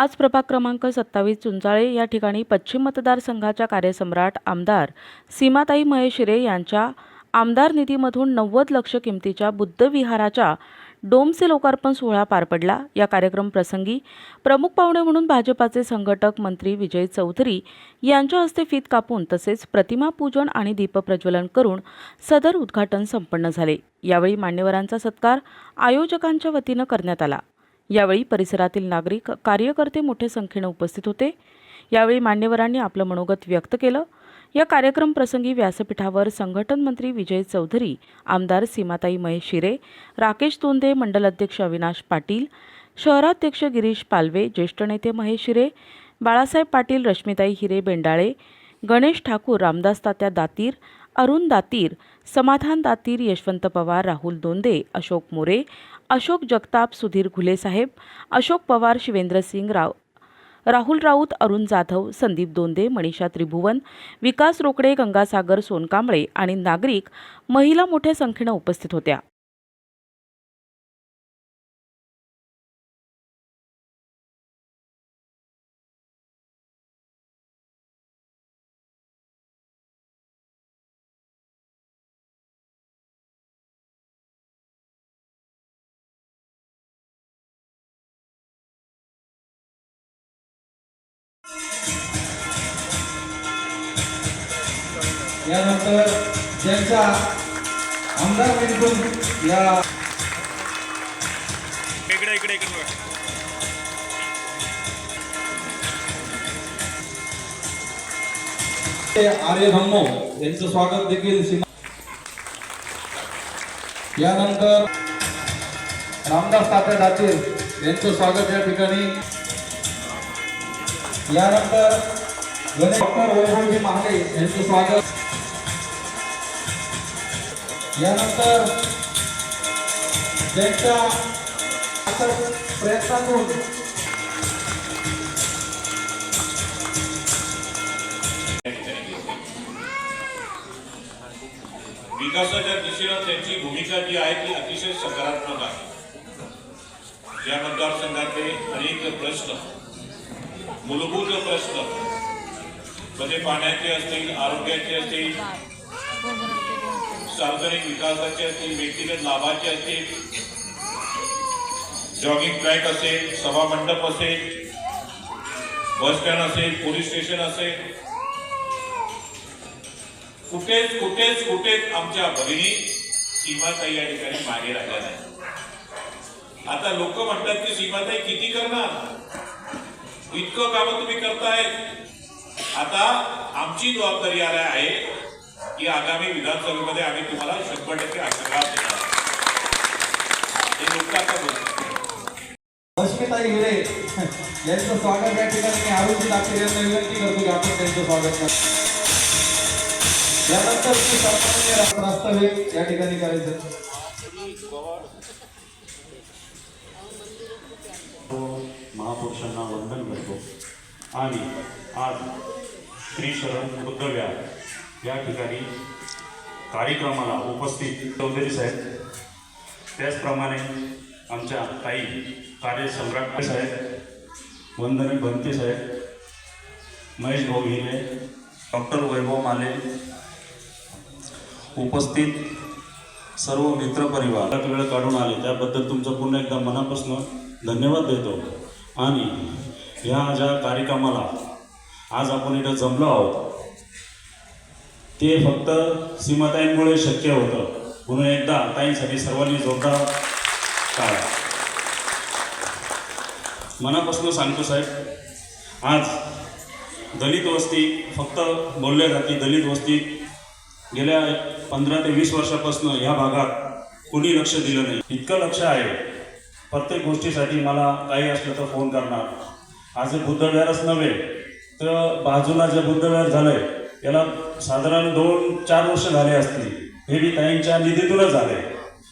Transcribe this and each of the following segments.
आज प्रभाग क्रमांक सत्तावीस चुंचाळे या ठिकाणी पश्चिम मतदारसंघाच्या कार्यसम्राट आमदार सीमाताई महेशिरे यांच्या आमदार निधीमधून नव्वद लक्ष किमतीच्या बुद्ध विहाराच्या डोमचे लोकार्पण सोहळा पार पडला. या कार्यक्रम प्रसंगी प्रमुख पाहुणे म्हणून भाजपाचे संघटक मंत्री विजय चौधरी यांच्या हस्ते फीत कापून तसेच प्रतिमा पूजन आणि दीपप्रज्वलन करून सदर उद्घाटन संपन्न झाले. यावेळी मान्यवरांचा सत्कार आयोजकांच्या वतीनं करण्यात आला. यावेळी परिसरातील नागरिक कार्यकर्ते मोठ्या संख्येनं उपस्थित होते. यावेळी मान्यवरांनी आपलं मनोगत व्यक्त केलं. या कार्यक्रम प्रसंगी व्यासपीठावर संघटन मंत्री विजय चौधरी आमदार सीमाताई महेश शिरे राकेश तोंदे मंडल अध्यक्ष अविनाश पाटील शहराध्यक्ष गिरीश पालवे ज्येष्ठ नेते महेश शिरे बाळासाहेब पाटील रश्मिताई हिरे बेंडाळे गणेश ठाकूर रामदास तात्या दातीर अरुण दातीर समाधान दातीर यशवंत पवार राहुल दोंदे अशोक मोरे अशोक जगताप सुधीर घुलेसाहेब अशोक पवार शिवेंद्र सिंग राव राहुल राऊत अरुण जाधव संदीप दोंदे मनीषा त्रिभुवन विकास रोकडे गंगासागर सोनकांबळे आणि नागरिक महिला मोठ्या संख्येनं उपस्थित होत्या. यानंतर ज्यांच्या आमदार निधीतून या इकडे इकडे इकडे. आर्य धम्मो यांचं स्वागत देखील यानंतर रामदास तात्या दातीर यांचं स्वागत या ठिकाणी यानंतर गणेश डॉक्टर वैभवजी महाले यांचं स्वागत यानंतर ज्यांच्या अथक प्रयत्नातून विकासाच्या दिशेनं त्यांची भूमिका जी आहे ती अतिशय सकारात्मक आहे. या मतदारसंघातले अनेक प्रश्न मूलभूत प्रश्न म्हणजे पाण्याचे असतील आरोग्याचे असतील सार्वजनिक विकासाचे असतील व्यक्तिगत लाभाचे असतील जॉगिंग ट्रॅक असेल सभा मंडप असेल बस स्टँड असेल पोलीस स्टेशन असेल कुठेच कुठेच कुठेच आमच्या भगिनी सीमाताई या ठिकाणी मागे राहिल्या नाही आता लोक म्हणतात की सीमाताई किती करणार? इतकं काम तुम्ही करताय आता आमची जबाबदारी आल्या आहे की आगामी विधानसभेमध्ये आम्ही तुम्हाला शंभर टक्के आशीर्वाद देणार हे रश्मिताई हिरे यांचं स्वागत या ठिकाणी मी दाखले यांना विनंती करतो की आपण त्यांचं स्वागत करा. यानंतर श्री या ठिकाणी करायचं महापुरुषांना वंदन करतो. आणि आज श्री शरण बुद्धव्या या ठिकाणी कार्यक्रमाला उपस्थित चौधरी साहेब. त्याचप्रमाणे आमच्या ताई कार्यसम्राट साहेब वंदने भंती साहेब महेश भाऊ हिरे डॉक्टर वैभव माले उपस्थित सर्व मित्रपरिवार वेळ काढून आले. त्याबद्दल तुमचं पुन्हा एकदा मनापासून धन्यवाद देतो. आणि ह्या ज्या कार्यक्रमाला आज आपण इथं जमलो आहोत ते फक्त सीमाताईंमुळे शक्य होतं. म्हणून एकदा ताईंसाठी सर्वांनी जोरदार टाळा. मनापासून सांगतो साहेब आज दलित वस्ती फक्त बोलल्या जाते दलित वस्ती गेल्या पंधरा ते वीस वर्षापासून ह्या भागात कुणी लक्ष दिलं नाही. इतकं लक्ष आहे. प्रत्येक गोष्टीसाठी मला काही असलं तर फोन करणार. आज बुद्धविहारच नव्हे तर बाजूला जे बुद्धविहार झालंय याला साधारण दोन चार वर्ष झाले असतील. हे बी ताईंच्या निधीतूनच झाले.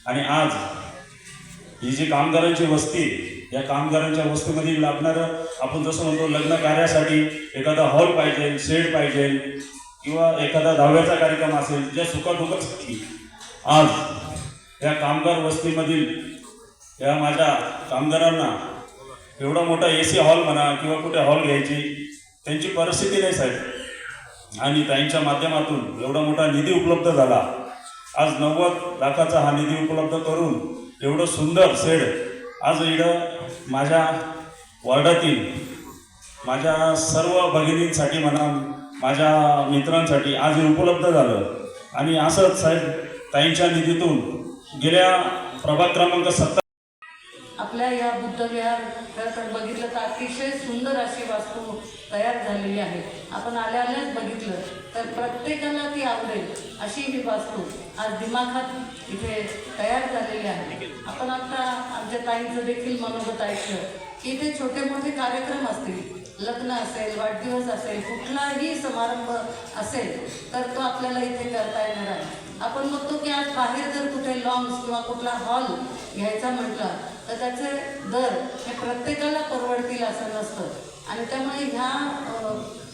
आणि आज ही जी कामगारांची वस्ती या कामगारांच्या वस्तीमध्ये लागणारं आपण जसं म्हणतो लग्न कार्यासाठी एखादा हॉल पाहिजे शेड पाहिजे किंवा एखादा दहाव्याचा कार्यक्रम असेल ज्या सुखादुखासाठी आज या कामगार वस्तीमधील या माझ्या कामगारांना एवढा मोठा ए सी हॉल म्हणा किंवा कुठे हॉल घ्यायची त्यांची परिस्थिती नाही साहेब. आणि ताईंच्या माध्यमातून एवढा मोठा निधी उपलब्ध झाला. आज नव्वद लाखाचा हा निधी उपलब्ध करून एवढं सुंदर सेड आज इकडं माझ्या वॉर्डातील माझ्या सर्व भगिनींसाठी म्हणा माझ्या मित्रांसाठी आज हे उपलब्ध झालं. आणि असंच साहेब ताईंच्या निधीतून गेल्या प्रभाग क्रमांक सत्ता आपल्या या बुद्धविहार तर बघितलं तर अतिशय सुंदर अशी वास्तू तयार झालेली आहे. आपण आल्या आल्याच बघितलं तर प्रत्येकाला ती आवडेल अशी ही वास्तू आज दिमाखात इथे तयार झालेली आहे. आपण आता आमच्या ताईंचं देखील मनोगत ऐकलं की इथे छोटे मोठे कार्यक्रम असतील लग्न असेल वाढदिवस असेल कुठलाही समारंभ असेल तर तो आपल्याला इथे करता येणार आहे. आपण बघतो की आज बाहेर जर कुठे लॉन्स किंवा कुठला हॉल घ्यायचा म्हटला तर त्याचे दर हे प्रत्येकाला परवडतील असं नसतं. आणि त्यामुळे ह्या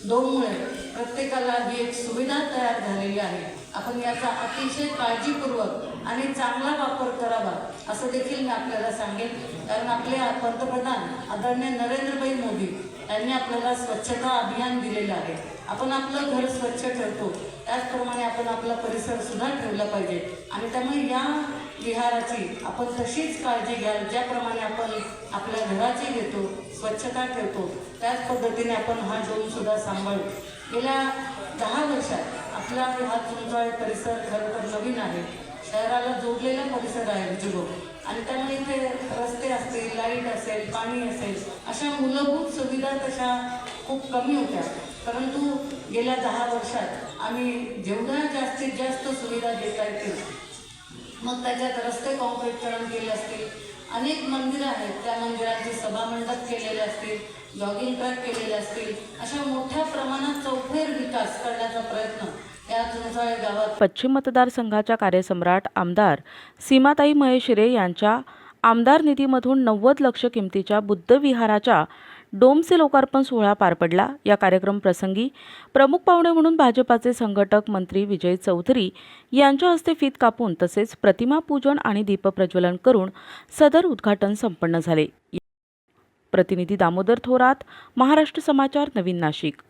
दोनमुळे प्रत्येकाला ही एक सुविधा तयार झालेली आहे. आपण याचा अतिशय काळजीपूर्वक आणि चांगला वापर करावा असं देखील मी आपल्याला सांगेन. कारण आपले पंतप्रधान आदरणीय नरेंद्रभाई मोदी यांनी आपल्याला स्वच्छता अभियान दिलेलं आहे. आपण आपलं घर स्वच्छ ठेवतो. त्याचप्रमाणे आपण आपला परिसर सुद्धा ठेवला पाहिजे. आणि त्यामुळे या विहाराची आपण तशीच काळजी घ्याल ज्याप्रमाणे आपण आपल्या घराची घेतो स्वच्छता ठेवतो त्याच पद्धतीने आपण हा डोम सुद्धा सांभाळू. गेल्या दहा वर्षात आपला हा तुमचा परिसर खरं तर नवीन आहे. शहराला जोडलेला परिसर आहे जुगो. आणि त्यामुळे इथे रस्ते असतील लाइट असेल पाणी असेल अशा मूलभूत सुविधा तशा खूप कमी होत्या. परंतु गेल्या दहा वर्षात आम्ही जेवढ्या जास्तीत जास्त सुविधा देता येतील मग त्याच्यात रस्ते कॉन्क्रीटकरण केले असतील. अनेक मंदिरं आहेत त्या मंदिरांचे सभामंडप केलेले असतील जॉगिंग ट्रॅक केलेले असतील. अशा मोठ्या प्रमाणात चौफेर विकास करण्याचा प्रयत्न पश्चिम मतदारसंघाच्या कार्यसम्राट आमदार सीमाताई महेशिरे यांच्या आमदार निधीमधून नव्वद लक्ष किमतीच्या बुद्धविहाराच्या डोमचे लोकार्पण सोहळा पार पडला. या कार्यक्रम प्रसंगी प्रमुख पाहुणे म्हणून भाजपाचे संघटक मंत्री विजय चौधरी यांच्या हस्ते फीत कापून तसेच प्रतिमा पूजन आणि दीपप्रज्वलन करून सदर उद्घाटन संपन्न झाले. प्रतिनिधी दामोदर थोरात महाराष्ट्र समाचार नवीन नाशिक.